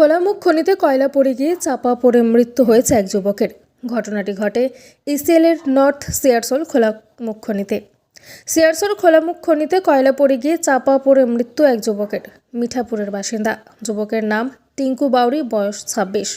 খোলামুখ খনিতে কয়লা পড়ে গিয়ে চাপা পড়ে মৃত্যু হয়েছে এক যুবকের। ঘটনাটি ঘটে ইসিএলের নর্থ সিয়ারসোল খোলামুখ খনিতে। সিয়ারসোল খোলামুখ খনিতে কয়লা পড়ে গিয়ে চাপা পড়ে মৃত্যু এক যুবকের, মিঠাপুরের বাসিন্দা। যুবকের নাম টিঙ্কু বাউরি, বয়স ছাব্বিশ।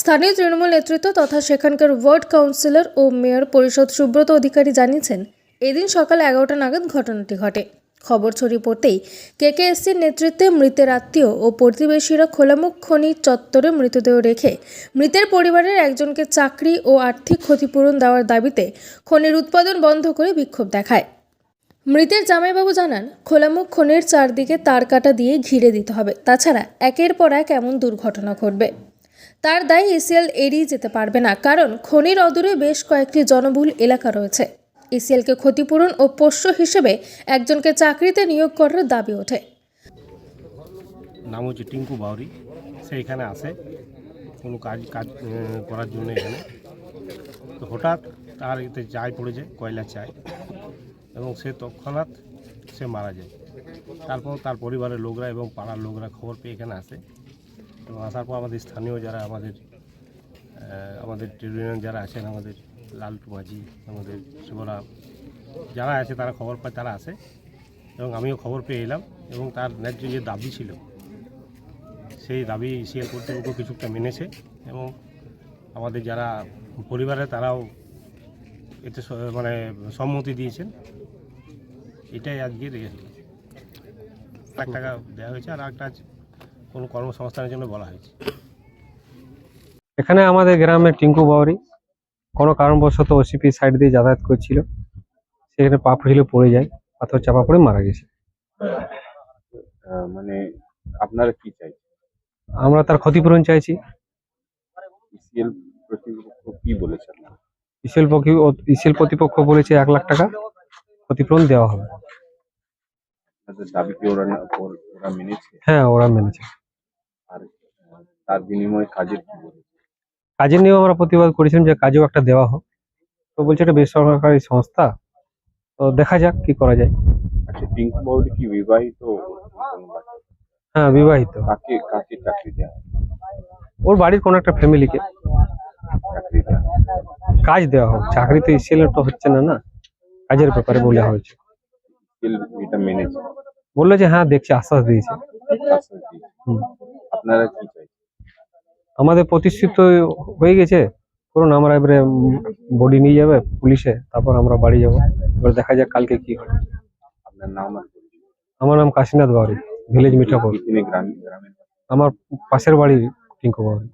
স্থানীয় তৃণমূল নেতৃত্ব তথা সেখানকার ওয়ার্ড কাউন্সিলর ও মেয়র পরিষদ সুব্রত অধিকারী জানিয়েছেন, এদিন সকাল এগারোটা নাগাদ ঘটনাটি ঘটে। খবর ছড়িয়ে পড়তেই কেকেএসসির নেতৃত্বে মৃতের আত্মীয় ও প্রতিবেশীরা খোলামুখ খনি চত্বরে মৃতদেহ রেখে মৃতের পরিবারের একজনকে চাকরি ও আর্থিক ক্ষতিপূরণ দেওয়ার দাবিতে খনির উৎপাদন বন্ধ করে বিক্ষোভ দেখায়। মৃতের জামাইবাবু জানান, খোলামুখ খনির চারদিকে তার কাটা দিয়ে ঘিরে দিতে হবে। তাছাড়া একের পর এক এমন দুর্ঘটনা ঘটবে। তার দায় এসিএল এড়িয়ে যেতে পারবে না, কারণ খনির অদূরে বেশ কয়েকটি জনবহুল এলাকা রয়েছে। এসিএলকে ক্ষতিপূরণ ও পোষ্য হিসেবে একজনকে চাকরিতে নিয়োগ করার দাবি ওঠে। নাম হচ্ছে টিঙ্কু বাউরি। সে এখানে আসে কোনো কাজ কাজ করার জন্য এখানে। তো হঠাৎ তার এতে চাই পড়ে যায় কয়লা চাই। এবং সে তৎক্ষণাৎ সে মারা যায়। তারপর তার পরিবারের লোকরা এবং পাড়ার লোকরা খবর পেয়ে এখানে আসে। এবং আসার পর আমাদের স্থানীয় যারা আমাদের আমাদের ট্রেড ইউনিয়ন যারা আছেন, আমাদের লালটু মাঝি আমাদের শিবরাম যারা আছে তারা খবর পায়, তারা আসে এবং আমিও খবর পেয়ে এলাম এবং তার ন্যায্য যে দাবি ছিল, সেই দাবি সিএল কর্তৃপক্ষ কিছুটা মেনেছে এবং আমাদের যারা পরিবারে তারাও এতে মানে সম্মতি দিয়েছেন। এটাই আজকে লাখ টাকা দেওয়া হয়েছে আর একটা কোনো কর্মসংস্থানের জন্য বলা হয়েছে। এখানে আমাদের গ্রামে টিঙ্কু বাউরি কোনো কারণবশত ওসিপি সাইড দিয়ে যাতায়াত করছিল। সেখানে পা ফুসিল পড়ে যায় পাথর চাপা পড়ে মারা গেছে। মানে আপনারা কি চাই আমরা তার ক্ষতিপূরণ চাইছি। ইসিএল কর্তৃপক্ষ কি বলেছেন ইসিএল ইসিএল প্রতিপক্ষ বলেছে এক লাখ টাকা ক্ষতিপূরণ দেওয়া হবে। দাবি কি ওরা ওরা মেনেছে? হ্যাঁ ওরা মেনেছে। আর তার বিনিময়ে কাজের কি বলেছে? কাজের নিয়েও আমরা প্রতিবাদ করেছিলাম যে কাজেও একটা দেওয়া হোক। তো বলছে এটা বেসরকারি সংস্থা। তো দেখা যাক কি করা যায়। আচ্ছা বাবুরি কি বিবাহিত? হ্যাঁ বিবাহিত। কাকে কাকে চাকরি দেওয়া? ওর বাড়ির কোনো একটা ফ্যামিলিকে কাজ দেওয়া হোক। চাকরি তো তো হচ্ছে না না? কাজের ব্যাপারে বলা হয়েছে। এটা মেনেছে। বলল যে হ্যাঁ দেখছি আশ্বাস দিয়েছে। আপনারা কি আমাদের প্রতিষ্ঠিত হয়ে গেছে। করুন আমরা এবারে বডি নিয়ে যাবে পুলিশে তারপর আমরা বাড়ি যাব। এবার দেখা যাক কালকে কি হয়। আপনার নাম আমার নাম কাশীনাথ বাউরি ভিলেজ মিঠাপুর। আমার পাশের বাড়ি টিঙ্কু বাউরি